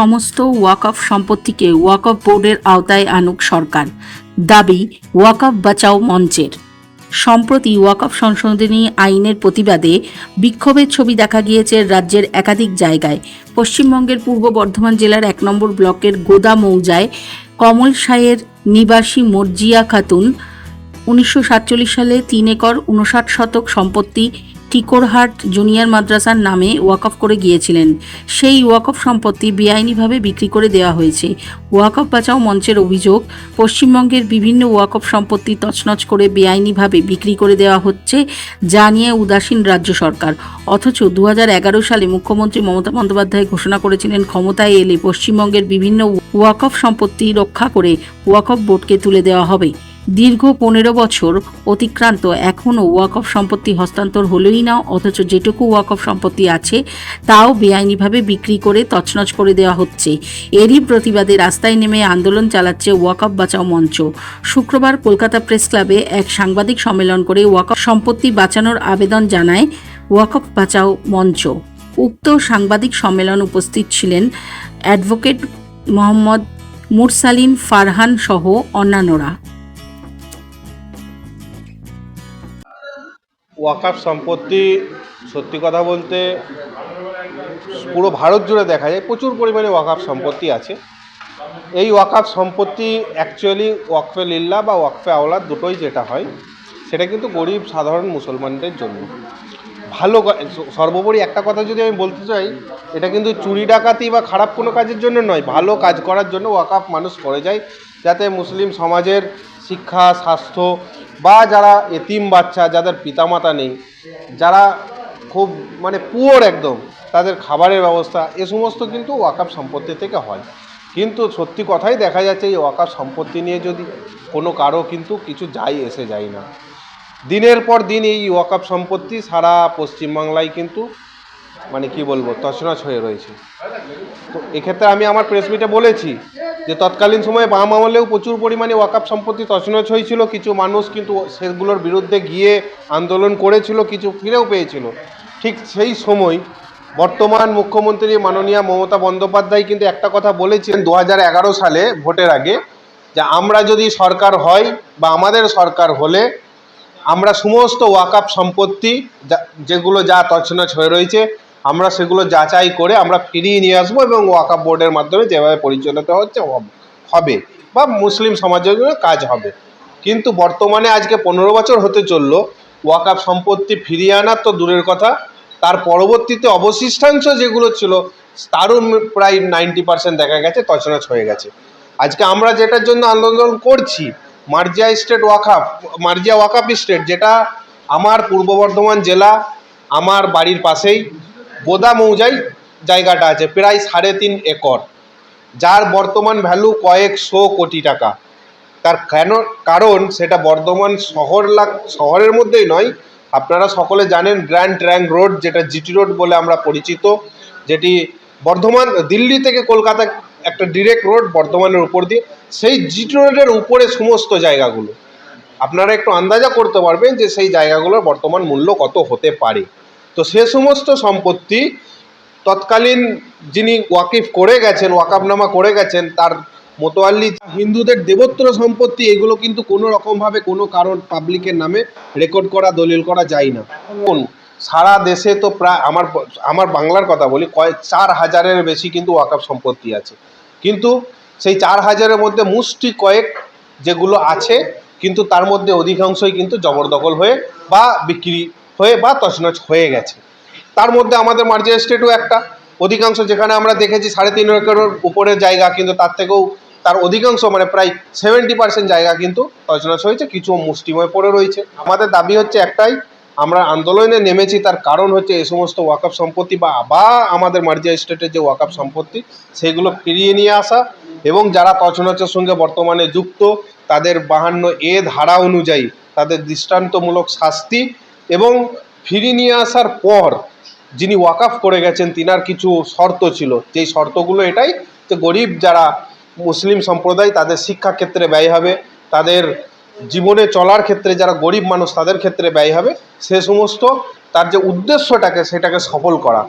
সমস্ত ওয়াকফ সম্পত্তিকে ওয়াকফ বোর্ডের আওতায় আনুক সরকার। দাবি ওয়াকফ বাঁচাও মঞ্চের। সম্প্রতি ওয়াকফ সংশোধনী আইনের প্রতিবাদে বিক্ষোভের ছবি দেখা গিয়েছে রাজ্যের একাধিক জায়গায়। পশ্চিমবঙ্গের পূর্ব বর্ধমান জেলার এক নম্বর ব্লকের গোদা মৌজায় কমল সায়ের নিবাসী মর্জিয়া খাতুন, উনিশশো সাতচল্লিশ সালে তিন একর, উনষাট শতক সম্পত্তি টিকোরহাট জুনিয়র মাদ্রাসার নামে ওয়াকফ করে গিয়েছিলেন। সেই ওয়াকফ সম্পত্তি বেআইনিভাবে বিক্রি করে দেওয়া হয়েছে। ওয়াকফ বাঁচাও মঞ্চের অভিযোগ, পশ্চিমবঙ্গের বিভিন্ন ওয়াকফ সম্পত্তি তছনছ করে বেআইনিভাবে বিক্রি করে দেওয়া হচ্ছে, যা নিয়ে উদাসীন রাজ্য সরকার। অথচ দু হাজার এগারো সালে মুখ্যমন্ত্রী মমতা বন্দ্যোপাধ্যায় ঘোষণা করেছিলেন, ক্ষমতায় এলে পশ্চিমবঙ্গের বিভিন্ন ওয়াকফ সম্পত্তি রক্ষা করে ওয়াকফ বোর্ডকে তুলে দেওয়া হবে। দীর্ঘ পনেরো বছর অতিক্রান্ত, এখনও ওয়াকফ সম্পত্তি হস্তান্তর হলোই না, অথচ যেটুকু ওয়াকফ সম্পত্তি আছে, তাও বেআইনিভাবে বিক্রি করে তছনছ করে দেওয়া হচ্ছে। এরই প্রতিবাদে রাস্তায় নেমে আন্দোলন চালাচ্ছে ওয়াকফ বাঁচাও মঞ্চ। শুক্রবার কলকাতা প্রেস ক্লাবে এক সাংবাদিক সম্মেলন করে ওয়াকফ সম্পত্তি বাঁচানোর আবেদন জানায় ওয়াকফ বাঁচাও মঞ্চ। উক্ত সাংবাদিক সম্মেলন উপস্থিত ছিলেন অ্যাডভোকেট মোহাম্মদ মুরসালিন ফারহান সহ অন্যান্যরা। ওয়াকাফ সম্পত্তি, সত্যি কথা বলতে, পুরো ভারত জুড়ে দেখা যায়, প্রচুর পরিমাণে ওয়াকাফ সম্পত্তি আছে। এই ওয়াকাফ সম্পত্তি অ্যাকচুয়ালি ওয়াকফে লিল্লা বা ওয়াকফে আওলা দুটোই যেটা হয়, সেটা কিন্তু গরিব, সাধারণ মুসলমানদের জন্য। ভালো সর্বোপরি একটা কথা যদি আমি বলতে চাই, এটা কিন্তু চুরি ডাকাতি বা খারাপ কোনো কাজের জন্য নয়, ভালো কাজ করার জন্য ওয়াকাফ মানুষ করে যায়, যাতে মুসলিম সমাজের শিক্ষা, স্বাস্থ্য বা যারা এতিম বাচ্চা, যাদের পিতামাতা নেই, যারা খুব মানে পুয়োর একদম, তাদের খাবারের ব্যবস্থা, এ সমস্ত কিন্তু ওয়াকাফ সম্পত্তি থেকে হয়। কিন্তু সত্যি কথাই দেখা যাচ্ছে, এই ওয়াকাফ সম্পত্তি নিয়ে যদি কোনো কারও কিন্তু কিছু যাই এসে যায় না। দিনের পর দিন এই ওয়াকাফ সম্পত্তি সারা পশ্চিমবাংলায় কিন্তু মানে কি বলব, তছনছ হয়ে রয়েছে। তো এক্ষেত্রে আমি আমার প্রেস মিটে বলেছি যে তৎকালীন সময়ে বাম আমলেও প্রচুর পরিমাণে ওয়াকাফ সম্পত্তি তছনছ হয়েছিল। কিছু মানুষ কিন্তু সেগুলোর বিরুদ্ধে গিয়ে আন্দোলন করেছিল, কিছু ফিরেও পেয়েছিল। ঠিক সেই সময় বর্তমান মুখ্যমন্ত্রী মাননীয় মমতা বন্দ্যোপাধ্যায় কিন্তু একটা কথা বলেছেন দু সালে ভোটের আগে, যে আমরা যদি সরকার হয় বা আমাদের সরকার হলে আমরা সমস্ত ওয়াকাপ সম্পত্তি যেগুলো যা তছনছ হয়ে রয়েছে, আমরা সেগুলো যাচাই করে আমরা ফিরিয়ে নিয়ে আসব এবং ওয়াকাপ বোর্ডের মাধ্যমে যেভাবে পরিচালিত হচ্ছে হবে বা মুসলিম সমাজের জন্য কাজ হবে। কিন্তু বর্তমানে আজকে পনেরো বছর হতে চলল ওয়াকাপ সম্পত্তি ফিরিয়ে আনার তো দূরের কথা। তার পরবর্তীতে অবশিষ্টাংশ যেগুলো ছিল, তারও প্রায় নাইনটি পার্সেন্ট দেখা গেছে, তছনছ হয়ে গেছে। আজকে আমরা যেটার জন্য আন্দোলন করছি মার্জিয়া স্টেট ওয়াকাফ, মার্জিয়া ওয়াকাফ স্টেট, যেটা আমার পূর্ব বর্ধমান জেলা, আমার বাড়ির পাশেই বোদা মৌজায় জায়গাটা আছে, প্রায় সাড়ে তিন একর। যার বর্তমান ভ্যালু কয়েকশো কোটি টাকা। তার কেন, কারণ সেটা বর্ধমান শহর লাগ শহরের মধ্যেই নয়, আপনারা সকলে জানেন গ্র্যান্ড ট্র্যাঙ্ক রোড যেটা জিটি রোড বলে আমরা পরিচিত, যেটি বর্ধমান, দিল্লি থেকে কলকাতা একটা ডিরেক্ট রোড বর্ধমানের উপর দিয়ে, সেই জিটি রোডের উপরে সমস্ত জায়গাগুলো। আপনারা একটু আন্দাজা করতে পারবেন যে সেই জায়গাগুলোর বর্তমান মূল্য কত হতে পারে। তো সে সমস্ত সম্পত্তি তৎকালীন যিনি ওয়াকিফ করে গেছেন ওয়াকাফনামা করে গেছেন, তার মোতোয়াল্লি হিন্দুদের দেবত্র সম্পত্তি, এগুলো কিন্তু কোনো রকমভাবে কোনো কারণ পাবলিকের নামে রেকর্ড করা, দলিল করা যায় না। সারা দেশে তো প্রায় আমার আমার বাংলার কথা বলি কয়েক চার হাজারের বেশি কিন্তু ওয়াকাফ সম্পত্তি আছে। কিন্তু সেই চার হাজারের মধ্যে মুষ্টি কয়েক যেগুলো আছে, কিন্তু তার মধ্যে অধিকাংশই কিন্তু জবরদখল হয়ে বা বিক্রি হয়ে বা তছনছ হয়ে গেছে। তার মধ্যে আমাদের মার্জিয়া স্টেটও একটা। অধিকাংশ যেখানে আমরা দেখেছি সাড়ে তিন একরের উপরের জায়গা, কিন্তু তার থেকেও তার অধিকাংশ মানে প্রায় সেভেন্টি পার্সেন্ট জায়গা কিন্তু তছনছ হয়েছে, কিছু মুষ্টিময় পড়ে রয়েছে। আমাদের দাবি হচ্ছে একটাই আমরা আন্দোলনে নেমেছি, তার কারণ হচ্ছে এই সমস্ত ওয়াকআপ সম্পত্তি বা বা আমাদের মার্জিয়া স্টেটের যে ওয়াকআপ সম্পত্তি, সেগুলো ফিরিয়ে নিয়ে আসা এবং যারা তছনছের সঙ্গে বর্তমানে যুক্ত, তাদের বাহান্ন এ ধারা অনুযায়ী তাদের দৃষ্টান্তমূলক শাস্তি এবং ফিরিয়ে নিয়ে আসার পর যিনি ওয়াকাফ করে গেছেন, তিনার কিছু শর্ত ছিল। যেই শর্তগুলো এটাই যে গরিব যারা মুসলিম সম্প্রদায়, তাদের শিক্ষা ক্ষেত্রে ব্যয় হবে, তাদের জীবনে চলার ক্ষেত্রে যারা গরিব মানুষ তাদের ক্ষেত্রে ব্যয় হবে। সে সমস্ত তার যে উদ্দেশ্যটাকে সেটাকে সফল করা।